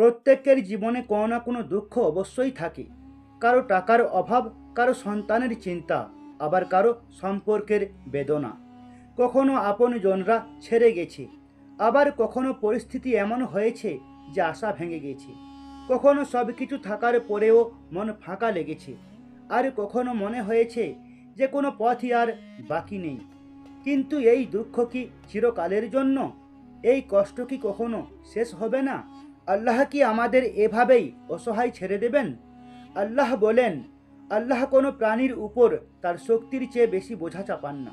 প্রত্যেকের জীবনে কোনো না কোনো দুঃখ অবশ্যই থাকে। কারও টাকার অভাব, কারও সন্তানের চিন্তা, আবার কারও সম্পর্কের বেদনা। কখনো আপনজনরা ছেড়ে গেছে। আবার কখনো পরিস্থিতি এমন হয়েছে যে আশা ভেঙে গেছে। কখনো সব কিছু থাকার পরেও মন ফাঁকা লেগেছে। আর কখনো মনে হয়েছে যে কোনো পথই আর বাকি নেই। কিন্তু এই দুঃখ কি চিরকালের জন্য? এই কষ্ট কি কখনো শেষ হবে না? আল্লাহ কি আমাদের এভাবেই অসহায় ছেড়ে দেবেন? আল্লাহ বলেন, আল্লাহ কোনো প্রাণীর উপর তার শক্তির চেয়ে বেশি বোঝা চাপান না।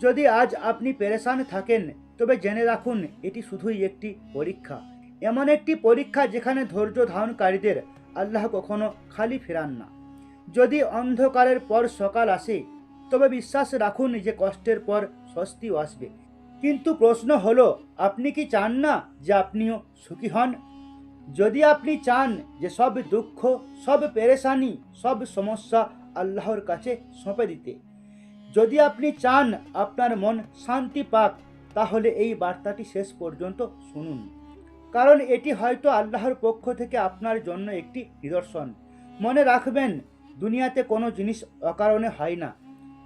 যদি আজ আপনি পেরেশান থাকেন, তবে জেনে রাখুন, এটি শুধুই একটি পরীক্ষা। এমন একটি পরীক্ষা যেখানে ধৈর্য ধারণকারীদের আল্লাহ কখনো খালি ফেরান না। যদি অন্ধকারের পর সকাল আসে, তবে বিশ্বাস রাখুন যে কষ্টের পর স্বস্তিও আসবে। কিন্তু প্রশ্ন হলো, আপনি কি চান না যে আপনিও সুখী হন? যদি আপনি চান যে সব দুঃখ, সব পেরেশানি, সব সমস্যা আল্লাহর কাছে সঁপে দিতে, যদি আপনি চান আপনার মন শান্তি পাক, তাহলে এই বার্তাটি শেষ পর্যন্ত শুনুন। কারণ এটি হয়তো আল্লাহর পক্ষ থেকে আপনার জন্য একটি নিদর্শন। মনে রাখবেন, দুনিয়াতে কোনো জিনিস অকারণে হয় না।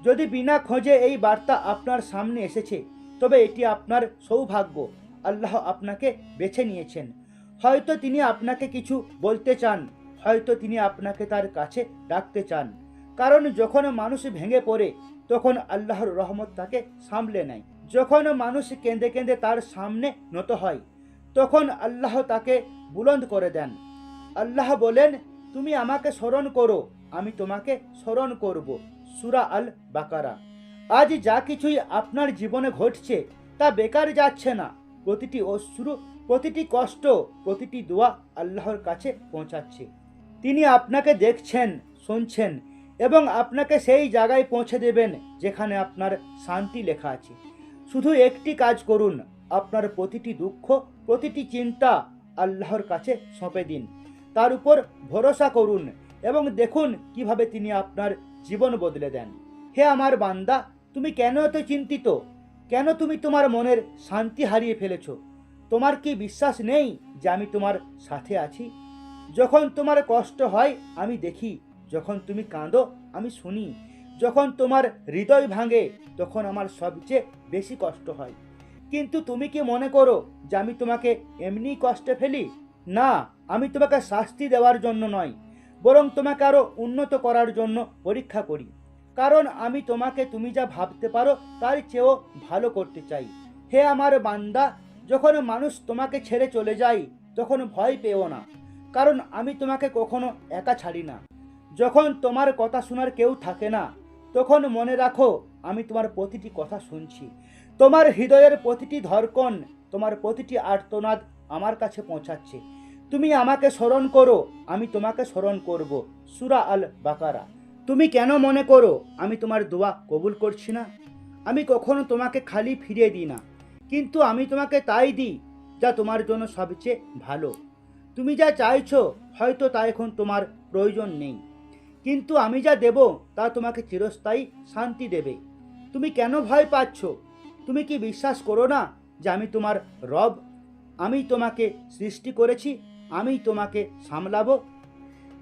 যদি বিনা খোঁজে এই বার্তা আপনার সামনে এসেছে, তবে এটি আপনার সৌভাগ্য। আল্লাহ আপনাকে বেছে নিয়েছেন। হয়তো তিনি আপনাকে কিছু বলতে চান, হয়তো তিনি আপনাকে তার কাছে ডাকতে চান। কারণ যখন মানুষ ভেঙে পড়ে, তখন আল্লাহর রহমত তাকে সামলে নেয়। যখন মানুষ কেঁদে কেঁদে তার সামনে নত হয়, তখন আল্লাহ তাকে বুলন্দ করে দেন। আল্লাহ বলেন, তুমি আমাকে স্মরণ করো, আমি তোমাকে স্মরণ করব। সুরা আল বাকারা আজ যা কিছুই আপনার জীবনে ঘটছে, তা বেকার যাচ্ছে না। প্রতিটি অশ্রু প্রতিটি কষ্ট, প্রতিটি দোয়া আল্লাহর কাছে পৌঁছাচ্ছে। তিনি আপনাকে দেখছেন, শুনছেন এবং আপনাকে সেই জায়গায় পৌঁছে দেবেন যেখানে আপনার শান্তি লেখা আছে। শুধু একটি কাজ করুন, আপনার প্রতিটি দুঃখ, প্রতিটি চিন্তা আল্লাহর কাছে সঁপে দিন। তার উপর ভরসা করুন এবং দেখুন কীভাবে তিনি আপনার জীবন বদলে দেন। হে আমার বান্দা, তুমি কেন এত চিন্তিত? কেন তুমি তোমার মনের শান্তি হারিয়ে ফেলেছো? তোমার কি বিশ্বাস নেই যে আমি তোমার সাথে আছি? যখন তোমার কষ্ট হয়, আমি দেখি। যখন তুমি কাঁদো, আমি শুনি। যখন তোমার হৃদয় ভাঙে, তখন আমার সবচেয়ে বেশি কষ্ট হয়। কিন্তু তুমি কি মনে করো যে আমি তোমাকে এমনি কষ্টে ফেলি? না, আমি তোমাকে শাস্তি দেওয়ার জন্য নয়, বরং তোমাকে আরও উন্নত করার জন্য পরীক্ষা করি। কারণ আমি তোমাকে তুমি যা ভাবতে পারো, তার চেয়েও ভালো করতে চাই। হে আমার বান্দা যখন মানুষ তোমাকে ছেড়ে চলে যায়, তখন ভয় পেও না। কারণ আমি তোমাকে কখনো একা ছাড়ি না। যখন তোমার কথা শোনার কেউ থাকে না, তখন মনে রাখো, আমি তোমার প্রতিটি কথা শুনছি। তোমার হৃদয়ের প্রতিটি ধরকন তোমার প্রতিটি আর্তনাদ আমার কাছে পৌঁছাচ্ছে। তুমি আমাকে স্মরণ করো, আমি তোমাকে স্মরণ করব। সুরা আল বাকারা তুমি কেন মনে করো, আমি তোমার দোয়া কবুল করছি না? আমি কখনো তোমাকে খালি ফিরিয়ে দিই না। কিন্তু আমি তোমাকে তাই দিই, যা তোমার জন্য সবচেয়ে ভালো। তুমি যা চাইছো, হয়তো তা এখন তোমার প্রয়োজন নেই। কিন্তু আমি যা দেব, তা তোমাকে চিরস্থায়ী শান্তি দেবে। তুমি কেন ভয় পাচ্ছ? তুমি কি বিশ্বাস করো না যে আমি তোমার রব? আমি তোমাকে সৃষ্টি করেছি, আমি তোমাকে সামলাবো।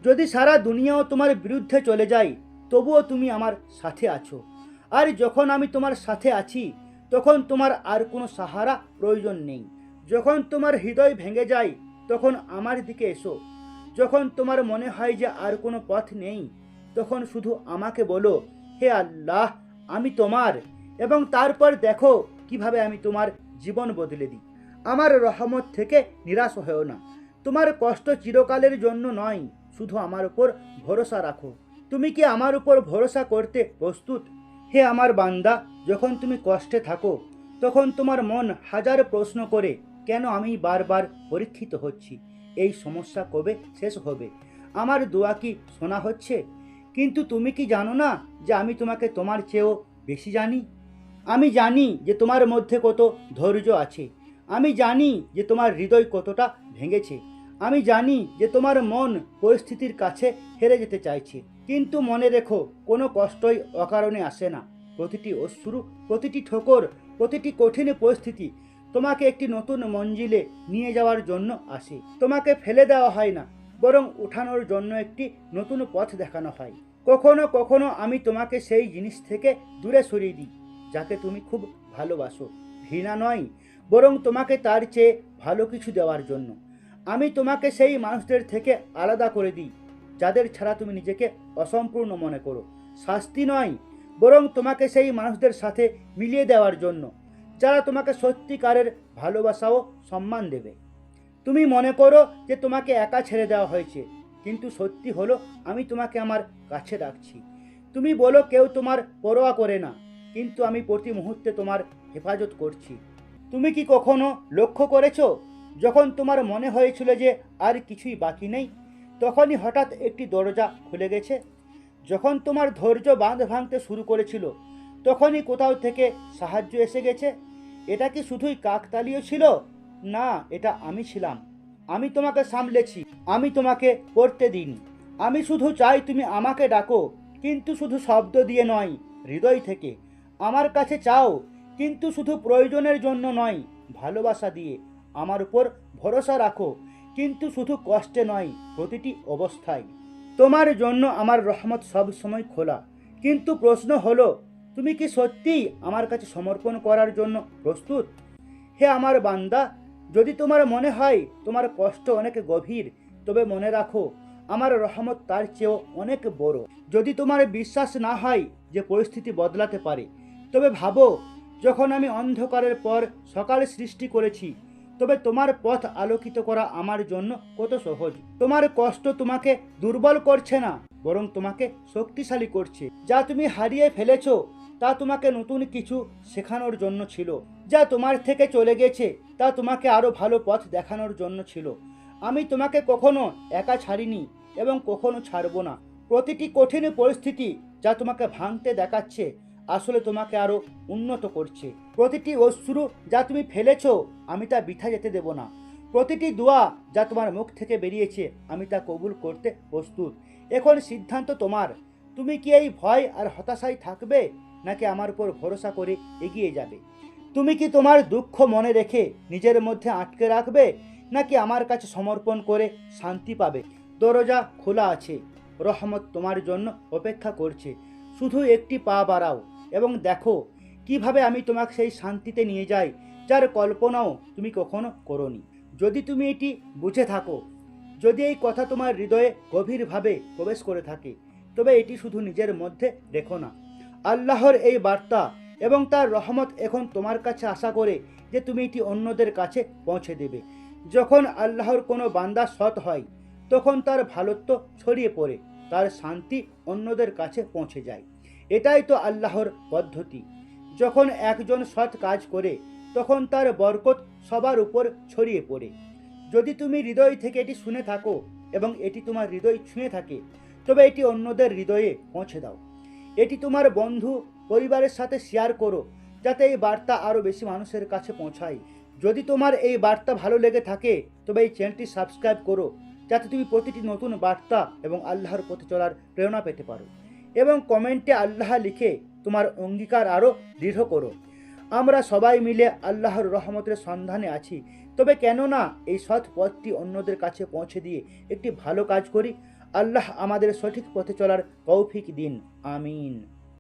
যদি সারা দুনিয়াও তোমার বিরুদ্ধে চলে যায়, তবুও তুমি আমার সাথে আছো। আর যখন আমি তোমার সাথে আছি তখন তোমার আর কোনো সাহারা প্রয়োজন নেই। যখন তোমার হৃদয় ভেঙে যায়, তখন আমার দিকে এসো। যখন তোমার মনে হয় যে আর কোনো পথ নেই, তখন শুধু আমাকে বলো, হে আল্লাহ, আমি তোমার। এবং তারপর দেখো কীভাবে আমি তোমার জীবন বদলে দিই। আমার রহমত থেকে নিরাশ হয়েও না। তোমার কষ্ট চিরকালের জন্য নয়, শুধু আমার উপর ভরসা রাখো। তুমি কি আমার উপর ভরসা করতে প্রস্তুত? হে আমার বান্দা, যখন তুমি কষ্টে থাকো, তখন তোমার মন হাজার প্রশ্ন করে, কেন আমি বারবার পরীক্ষিত হচ্ছি? এই সমস্যা কবে শেষ হবে? আমার দোয়া কি শোনা হচ্ছে? কিন্তু তুমি কি জানো না যে আমি তোমাকে তোমার চেয়েও বেশি জানি? আমি জানি যে তোমার মধ্যে কত ধৈর্য আছে। আমি জানি যে তোমার হৃদয় কতটা ভেঙেছে। আমি জানি যে তোমার মন পরিস্থিতির কাছে হেরে যেতে চাইছে। কিন্তু মনে রেখো, কোনো কষ্টই অকারণে আসে না। প্রতিটি অশ্রু, প্রতিটি ঠোকর, প্রতিটি কঠিন পরিস্থিতি তোমাকে একটি নতুন মঞ্জিলে নিয়ে যাওয়ার জন্য আসে। তোমাকে ফেলে দেওয়া হয় না, বরং উঠানোর জন্য একটি নতুন পথ দেখানো হয়। কখনো কখনো আমি তোমাকে সেই জিনিস থেকে দূরে সরিয়ে দিই, যাকে তুমি খুব ভালোবাসো। ঘৃণা নয়, বরং তোমাকে তার চেয়ে ভালো কিছু দেওয়ার জন্য। আমি তোমাকে সেই মানুষদের থেকে আলাদা করে দিই যাদের ছাড়া তুমি নিজেকে অসম্পূর্ণ মনে করো। শাস্তি নয়, বরং তোমাকে সেই মানুষদের সাথে মিলিয়ে দেওয়ার জন্য, যারা তোমাকে সত্যিকারের ভালোবাসা ও সম্মান দেবে। তুমি মনে করো যে তোমাকে একা ছেড়ে দেওয়া হয়েছে, কিন্তু সত্যি হলো, আমি তোমাকে আমার কাছে রাখছি। তুমি বলো, কেউ তোমার পরোয়া করে না, কিন্তু আমি প্রতি মুহূর্তে তোমার হেফাজত করছি। তুমি কি কখনো লক্ষ্য করেছ? যখন তোমার মনে হয়েছিল যে আর কিছুই বাকি নেই তখনই হঠাৎ একটি দরজা খুলে গেছে। যখন তোমার ধৈর্য বাঁধ ভাঙতে শুরু করেছিল, তখনই কোথাও থেকে সাহায্য এসে গেছে। এটা কি শুধুই কাকতালীয় ছিল? না, এটা আমি ছিলাম। আমি তোমাকে সামলেছি, আমি তোমাকে পড়তে দিন আমি শুধু চাই তুমি আমাকে ডাকো, কিন্তু শুধু শব্দ দিয়ে নয়, হৃদয় থেকে। আমার কাছে চাও, কিন্তু শুধু প্রয়োজনের জন্য নয়, ভালোবাসা দিয়ে। আমার উপর ভরসা রাখো কিন্তু শুধু কষ্টে নয়, প্রতিটি অবস্থায়। তোমার জন্য আমার রহমত সব সময় খোলা। কিন্তু প্রশ্ন হলো, তুমি কি সত্যিই আমার কাছে সমর্পণ করার জন্য প্রস্তুত? হে আমার বান্দা, যদি তোমার মনে হয় তোমার কষ্ট অনেক গভীর, তবে মনে রাখো, আমার রহমত তার চেয়েও অনেক বড়। যদি তোমার বিশ্বাস না হয় যে পরিস্থিতি বদলাতে পারে, তবে ভাবো, যখন আমি অন্ধকারের পর সকাল সৃষ্টি করেছি তবে তোমার পথ আলোকিত করা আমার জন্য কত সহজ। তোমার কষ্ট তোমাকে দুর্বল করছে না, বরং তোমাকে শক্তিশালী করছে। যা তুমি হারিয়ে ফেলেছো, তা তোমাকে নতুন কিছু শেখানোর জন্য ছিল। যা তোমার থেকে চলে গেছে, তা তোমাকে আরও ভালো পথ দেখানোর জন্য ছিল। আমি তোমাকে কখনো একা ছাড়িনি এবং কখনো ছাড়বো না। প্রতিটি কঠিন পরিস্থিতি যা তোমাকে ভাঙতে দেখাচ্ছে আসলে তোমাকে আরও উন্নত করছে। প্রতিটি অশ্রু যা তুমি ফেলেছো, আমি তা বৃথা যেতে দেব না। প্রতিটি দোয়া যা তোমার মুখ থেকে বেরিয়েছে, আমি তা কবুল করতে প্রস্তুত। এখন সিদ্ধান্ত তোমার। তুমি কি এই ভয় আর হতাশায় থাকবে, নাকি আমার উপর ভরসা করে এগিয়ে যাবে? তুমি কি তোমার দুঃখ মনে রেখে নিজের মধ্যে আটকে রাখবে, নাকি আমার কাছে সমর্পণ করে শান্তি পাবে? দরজা খোলা আছে। রহমত তোমার জন্য অপেক্ষা করছে। শুধু একটি পা বাড়াও। এবং দেখো কীভাবে আমি তোমাকে সেই শান্তিতে নিয়ে যাই, যার কল্পনাও তুমি কখনো করনি। যদি তুমি এটি বুঝে থাকো, যদি এই কথা তোমার হৃদয়ে গভীরভাবে প্রবেশ করে থাকে, তবে এটি শুধু নিজের মধ্যে রেখো না। আল্লাহর এই বার্তা এবং তার রহমত এখন তোমার কাছে আশা করে যে তুমি এটি অন্যদের কাছে পৌঁছে দেবে। যখন আল্লাহর কোনো বান্দা সৎ হয়, তখন তার ভালোত্ব ছড়িয়ে পড়ে, তার শান্তি অন্যদের কাছে পৌঁছে যায়। এটাই তো আল্লাহর পদ্ধতি। যখন একজন সৎ কাজ করে, তখন তার বরকত সবার উপর ছড়িয়ে পড়ে। যদি তুমি হৃদয় থেকে এটি শুনে থাকো এবং এটি তোমার হৃদয় ছুঁয়ে থাকে, তবে এটি অন্যদের হৃদয়ে পৌঁছে দাও। এটি তোমার বন্ধু, পরিবারের সাথে শেয়ার করো, যাতে এই বার্তা আরও বেশি মানুষের কাছে পৌঁছায়। যদি তোমার এই বার্তা ভালো লেগে থাকে, তবে এই চ্যানেলটি সাবস্ক্রাইব করো, যাতে তুমি প্রতিটি নতুন বার্তা এবং আল্লাহর পথে চলার প্রেরণা পেতে পারো। এবং কমেন্টে আল্লাহ লিখে তোমার অঙ্গীকার আরও দৃঢ় করো। আমরা সবাই মিলে আল্লাহর রহমতের সন্ধানে আছি। তবে কেননা এই সৎ পথটি অন্যদের কাছে পৌঁছে দিয়ে একটি ভালো কাজ করি, আল্লাহ আমাদের সঠিক পথে চলার কৌফিক দিন। আমিন।